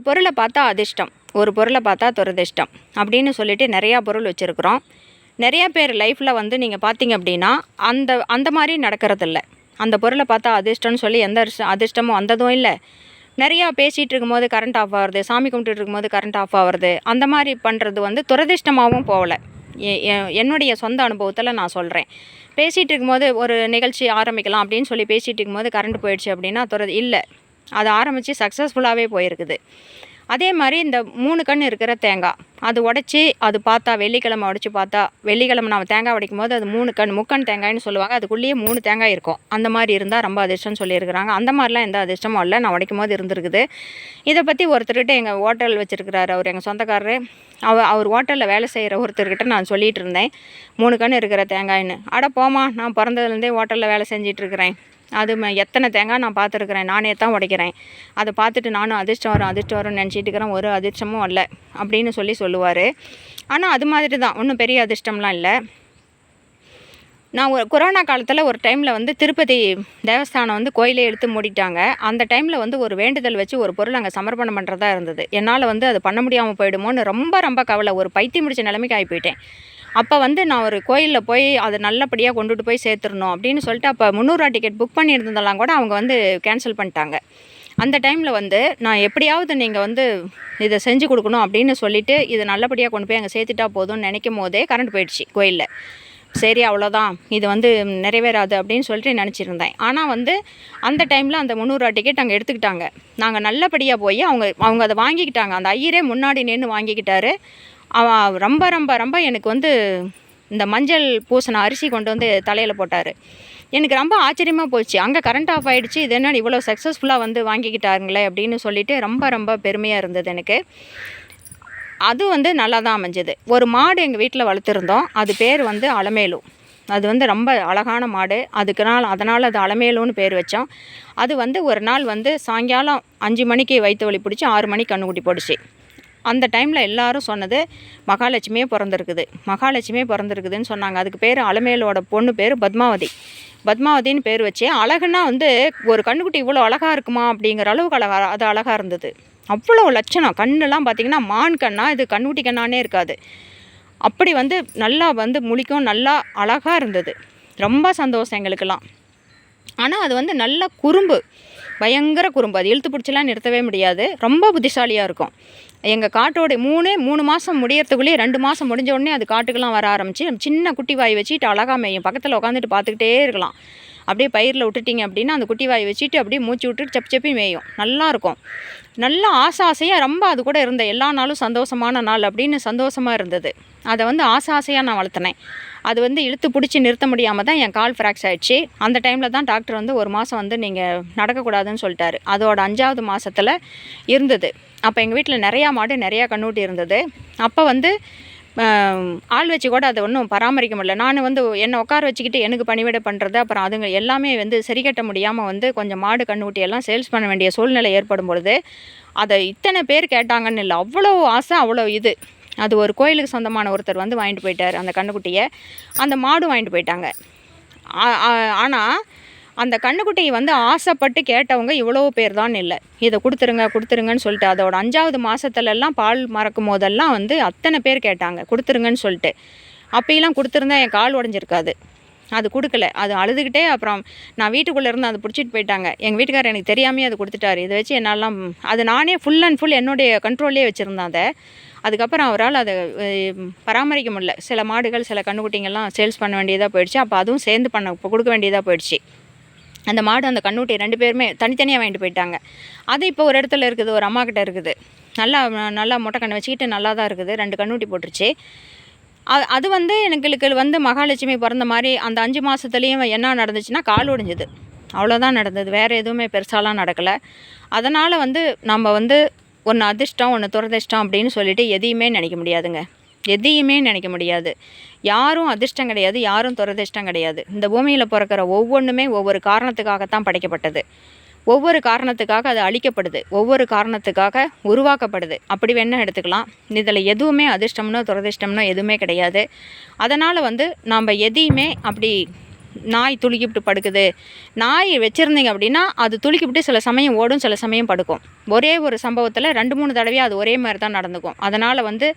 ஒரு பொருளை பார்த்தா அதிர்ஷ்டம் ஒரு பொருளை பார்த்தா துரதிர்ஷ்டம் அப்படின்னு சொல்லிட்டு நிறையா பொருள் வச்சுருக்குறோம். நிறையா பேர் லைஃப்பில் வந்து நீங்கள் பார்த்தீங்க அப்படின்னா அந்த அந்த மாதிரி நடக்கிறதில்ல. அந்த பொருளை பார்த்தா அதிர்ஷ்டம்னு சொல்லி எந்த அதிர்ஷ்டமும் வந்ததும் இல்லை. நிறையா பேசிகிட்டு இருக்கும்போது கரண்ட் ஆஃப் ஆகுறது சாமி கும்பிட்டுட்டு இருக்கும்போது கரண்ட் ஆஃப் ஆகுறது அந்த மாதிரி பண்ணுறது வந்து துரதிர்ஷ்டமாகவும் போகலை. எ- எ- என்னுடைய சொந்த அனுபவத்தில் நான் சொல்கிறேன் பேசிகிட்டு இருக்கும்போது ஒரு நிகழ்ச்சி ஆரம்பிக்கலாம் அப்படின்னு சொல்லி பேசிகிட்டு இருக்கும்போது கரண்ட் போயிடுச்சு அப்படின்னா துறது இல்லை. அது ஆரம்பித்து சக்ஸஸ்ஃபுல்லாகவே போயிருக்குது. அதே மாதிரி இந்த மூணு கண் இருக்கிற தேங்காய் அது உடச்சி அது பார்த்தா வெள்ளிக்கிழமை உடச்சி பார்த்தா வெள்ளிக்கிழமை நம்ம தேங்காய் உடைக்கும் போது அது மூணு கண் முக்கண் தேங்காய்னு சொல்லுவாங்க. அதுக்குள்ளேயே மூணு தேங்காய் இருக்கும். அந்த மாதிரி இருந்தால் ரொம்ப அதிர்ஷ்டம்னு சொல்லியிருக்கிறாங்க. அந்த மாதிரிலாம் எந்த அதிர்ஷ்டமும் இல்லை. நான் உடைக்கும் போது இருந்திருக்குது. இதை பற்றி ஒருத்தர்கிட்ட எங்கள் ஹோட்டல் வச்சுருக்கிறாரு அவர் எங்கள் சொந்தக்காரரு. அவ அவர் ஹோட்டலில் வேலை செய்கிற ஒருத்தர்கிட்ட நான் சொல்லிகிட்டு இருந்தேன். மூணு கண் இருக்கிற தேங்காய்னு அட போமா நான் பிறந்ததுலேருந்தே ஹோட்டலில் வேலை செஞ்சிட்ருக்கிறேன் அது ம- எத்தனை தேங்காய் நான் பார்த்துருக்குறேன். நானே தான் உடைக்கிறேன். அதை பார்த்துட்டு நானும் அதிர்ஷ்டம் வரும் அதிர்ஷ்டம் வரும்னு நினச்சிட்டு இருக்கிறேன். ஒரு அதிர்ஷ்டமும் இல்லை அப்படின்னு சொல்லி சொல்லுவார். ஆனால் அது மாதிரி தான். ஒன்றும் பெரிய அதிர்ஷ்டம்லாம் இல்லை. நான் ஒரு கொரோனா காலத்தில் ஒரு டைமில் வந்து திருப்பதி தேவஸ்தானம் வந்து கோயிலே எடுத்து மூடிட்டாங்க. அந்த டைமில் வந்து ஒரு வேண்டுதல் வச்சு ஒரு பொருள் அங்கே சமர்ப்பணம் பண்ணுறதா இருந்தது. என்னால் வந்து அது பண்ண முடியாமல் போயிடுமோன்னு ரொம்ப ரொம்ப கவலை. ஒரு பைத்தியம் முடிச்ச நிலைமைக்கு ஆகி போயிட்டேன். அப்போ வந்து நான் ஒரு கோயிலில் போய் அதை நல்லபடியாக கொண்டுட்டு போய் சேர்த்துடணும் அப்படின்னு சொல்லிட்டு அப்போ முந்நூறுரூவா டிக்கெட் புக் பண்ணியிருந்ததெல்லாம் கூட அவங்க வந்து கேன்சல் பண்ணிட்டாங்க. அந்த டைமில் வந்து நான் எப்படியாவது நீங்கள் வந்து இதை செஞ்சு கொடுக்கணும் அப்படின்னு சொல்லிட்டு இதை நல்லபடியாக கொண்டு போய் அங்கே சேர்த்துட்டா போதும்னு நினைக்கும் போதே கரண்ட் போயிடுச்சு கோயிலில். சரி அவ்வளோதான் இது வந்து நிறைவேறாது அப்படின்னு சொல்லிட்டு நினச்சிருந்தேன். ஆனால் வந்து அந்த டைமில் அந்த முந்நூறுரூவா டிக்கெட் அங்கே எடுத்துக்கிட்டாங்க. நாங்கள் நல்லபடியாக போய் அவங்க அவங்க அதை வாங்கிக்கிட்டாங்க. அந்த ஐயரே முன்னாடி நின்று வாங்கிக்கிட்டாரு. ரொம்ப ரொம்ப ரொம்ப எனக்கு வந்து இந்த மஞ்சள் பூசின அரிசி கொண்டு வந்து தலையில் போட்டார். எனக்கு ரொம்ப ஆச்சரியமாக போச்சு. அங்கே கரண்ட் ஆஃப் ஆகிடுச்சு இது என்ன இவ்வளோ சக்ஸஸ்ஃபுல்லாக வந்து வாங்கிக்கிட்டாருங்களே அப்படின்னு சொல்லிட்டு ரொம்ப ரொம்ப பெருமையாக இருந்தது எனக்கு. அது வந்து நல்லா தான் அமைஞ்சது. ஒரு மாடு எங்கள் வீட்டில் வளர்த்துருந்தோம். அது பேர் வந்து அலமேலு. அது வந்து ரொம்ப அழகான மாடு. அதுக்கு நாள் அதனால் அது அலமேலுன்னு பேர் வச்சோம். அது வந்து ஒரு நாள் வந்து சாயங்காலம் அஞ்சு மணிக்கு வயிற்று வலி பிடிச்சி ஆறு மணிக்கு கண்ணுக்குட்டி போடுச்சு. அந்த டைமில் எல்லாரும் சொன்னது மகாலட்சுமியே பிறந்திருக்குது. மகாலட்சுமியே பிறந்திருக்குதுன்னு சொன்னாங்க. அதுக்கு பேர் அலமேலோட பொண்ணு பேர் பத்மாவதி. பத்மாவதின்னு பேர் வச்சு அழகுன்னா வந்து ஒரு கண்ணுக்குட்டி இவ்வளோ அழகாக இருக்குமா அப்படிங்கிற அளவுக்கு அழகாக அது அழகாக இருந்தது. அவ்வளோ லட்சணம். கண்ணெல்லாம் பார்த்திங்கன்னா மான் கண்ணா இது கண்ணுக்குட்டி கண்ணானே இருக்காது. அப்படி வந்து நல்லா வந்து முழிக்கும் நல்லா அழகாக இருந்தது. ரொம்ப சந்தோஷம் எங்களுக்கெல்லாம். ஆனால் அது வந்து நல்ல குறும்பு. பயங்கர குறும்பு. அது இழுத்து பிடிச்சலாம் நிறுத்தவே முடியாது. ரொம்ப புத்திசாலியாக இருக்கும். எங்கள் காட்டோட மூணு மூணு மாதம் முடியறதுக்குள்ளேயே ரெண்டு மாதம் முடிஞ்ச உடனே அது காட்டுக்கெல்லாம் வர ஆரம்பிச்சு சின்ன குட்டி வாய் வச்சுட்டு அழகா மேயும். பக்கத்தில் உட்காந்துட்டு பார்த்துக்கிட்டே இருக்கலாம். அப்படியே பயிரில் விட்டுட்டிங்க அப்படின்னா அந்த குட்டி வாய் வச்சுட்டு அப்படியே மூச்சு விட்டுட்டு செப்பி செப்பி மேயும். நல்லா இருக்கும். நல்லா ஆசை ஆசையாக ரொம்ப அது கூட இருந்த. எல்லா நாளும் சந்தோஷமான நாள் அப்படின்னு சந்தோஷமாக இருந்தது. அதை வந்து ஆசை ஆசையாக நான் வளர்த்தினேன். அது வந்து இழுத்து பிடிச்சி நிறுத்த முடியாமல் தான் என் கால் ஃப்ராக்ஸ் ஆயிடுச்சு. அந்த டைமில் தான் டாக்டர் வந்து ஒரு மாதம் வந்து நீங்கள் நடக்கக்கூடாதுன்னு சொல்லிட்டாரு. அதோட அஞ்சாவது மாதத்தில் இருந்தது. அப்போ எங்கள் வீட்டில் நிறையா மாடு நிறையா கண்ணூட்டி இருந்தது. அப்போ வந்து ஆள் வச்சு கூட அதை ஒன்றும் பராமரிக்க முடியல. நான் வந்து என்னை உட்கார வச்சுக்கிட்டு எனக்கு பணிவிட பண்ணுறது அப்புறம் அதுங்க எல்லாமே வந்து சரி கட்ட முடியாமல் வந்து கொஞ்சம் மாடு கண்ணுக்குட்டி எல்லாம் சேல்ஸ் பண்ண வேண்டிய சூழ்நிலை ஏற்படும் பொழுது அதை இத்தனை பேர் கேட்டாங்கன்னு இல்லை. அவ்வளோ ஆசை அவ்வளோ இது. அது ஒரு கோயிலுக்கு சொந்தமான ஒருத்தர் வந்து வாங்கிட்டு போயிட்டார் அந்த கண்ணுக்குட்டியை. அந்த மாடும் வாங்கிட்டு போயிட்டாங்க. ஆனால் அந்த கண்ணுக்குட்டியை வந்து ஆசைப்பட்டு கேட்டவங்க இவ்வளோ பேர் தான் இல்லை. இதை கொடுத்துருங்க கொடுத்துருங்கன்னு சொல்லிட்டு அதோட அஞ்சாவது மாதத்துலலாம் பால் மறக்கும் போதெல்லாம் வந்து அத்தனை பேர் கேட்டாங்க கொடுத்துருங்கன்னு சொல்லிட்டு. அப்பையெல்லாம் கொடுத்துருந்தா என் கால் உடஞ்சிருக்காது. அது கொடுக்கல. அது அழுதுகிட்டே அப்புறம் நான் வீட்டுக்குள்ளே இருந்து அதை பிடிச்சிட்டு போயிட்டாங்க. எங்கள் வீட்டுக்காரர் எனக்கு தெரியாமே அது கொடுத்துட்டாரு. இதை வச்சு என்னாலாம் அது நானே ஃபுல் அண்ட் ஃபுல் என்னுடைய கண்ட்ரோல்லே வச்சுருந்தேன் அதை. அதுக்கப்புறம் அவரால் அதை பராமரிக்க முடியல. சில மாடுகள் சில கண்ணுக்குட்டிங்கெல்லாம் சேல்ஸ் பண்ண வேண்டியதாக போயிடுச்சு. அப்போ அதுவும் சேர்ந்து பண்ண கொடுக்க வேண்டியதாக போயிடுச்சு. அந்த மாடு அந்த கண்ணுட்டி ரெண்டு பேருமே தனித்தனியாக வாங்கிட்டு போயிட்டாங்க. அது இப்போ ஒரு இடத்துல இருக்குது ஒரு அம்மா கிட்ட இருக்குது. நல்லா நல்லா மொட்டை கண்ணு வச்சுக்கிட்டு நல்லா தான் இருக்குது. ரெண்டு கண்ணுட்டி போட்டுருச்சு. அது அது வந்து எங்களுக்கு வந்து மகாலட்சுமி பிறந்த மாதிரி அந்த அஞ்சு மாதத்துலேயும் என்ன நடந்துச்சுன்னா கால் ஒடிஞ்சது. அவ்வளோதான் நடந்தது. வேறு எதுவுமே பெருசாலாம் நடக்கலை. அதனால் வந்து நம்ம வந்து ஒன்று அதிர்ஷ்டம் ஒன்று துரதிர்ஷ்டம் அப்படின்னு சொல்லிட்டு எதையுமே நினைக்க முடியாதுங்க. எதையுமே நினைக்க முடியாது. யாரும் அதிர்ஷ்டம் கிடையாது யாரும் துரதிர்ஷ்டம் கிடையாது. இந்த பூமியில் பிறக்கிற ஒவ்வொன்றுமே ஒவ்வொரு காரணத்துக்காகத்தான் படைக்கப்பட்டது. ஒவ்வொரு காரணத்துக்காக அது அழிக்கப்படுது. ஒவ்வொரு காரணத்துக்காக உருவாக்கப்படுது. அப்படி வேணால் எடுத்துக்கலாம். இதில் எதுவுமே அதிர்ஷ்டம்னோ துரதிர்ஷ்டம்னோ எதுவுமே கிடையாது. அதனால் வந்து நாம் எதையுமே அப்படி நாய் துளுக்கிவிட்டு படுக்குது. நாய் வச்சுருந்தீங்க அப்படின்னா அது துளுக்கிவிட்டு சில சமயம் ஓடும் சில சமயம் படுக்கும். ஒரே ஒரு சம்பவத்தில் ரெண்டு மூணு தடவையாக அது ஒரே மாதிரி தான் நடந்துக்கும். அதனால் வந்து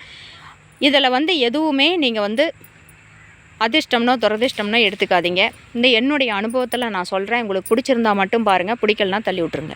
இதில் வந்து எதுவுமே நீங்கள் வந்து அதிர்ஷ்டம்னோ துரதிர்ஷ்டம்னோ எடுத்துக்காதீங்க. இந்த என்னுடைய அனுபவத்தில் நான் சொல்கிறேன். உங்களுக்கு பிடிச்சிருந்தா மட்டும் பாருங்கள் பிடிக்கலனா தள்ளி விட்ருங்க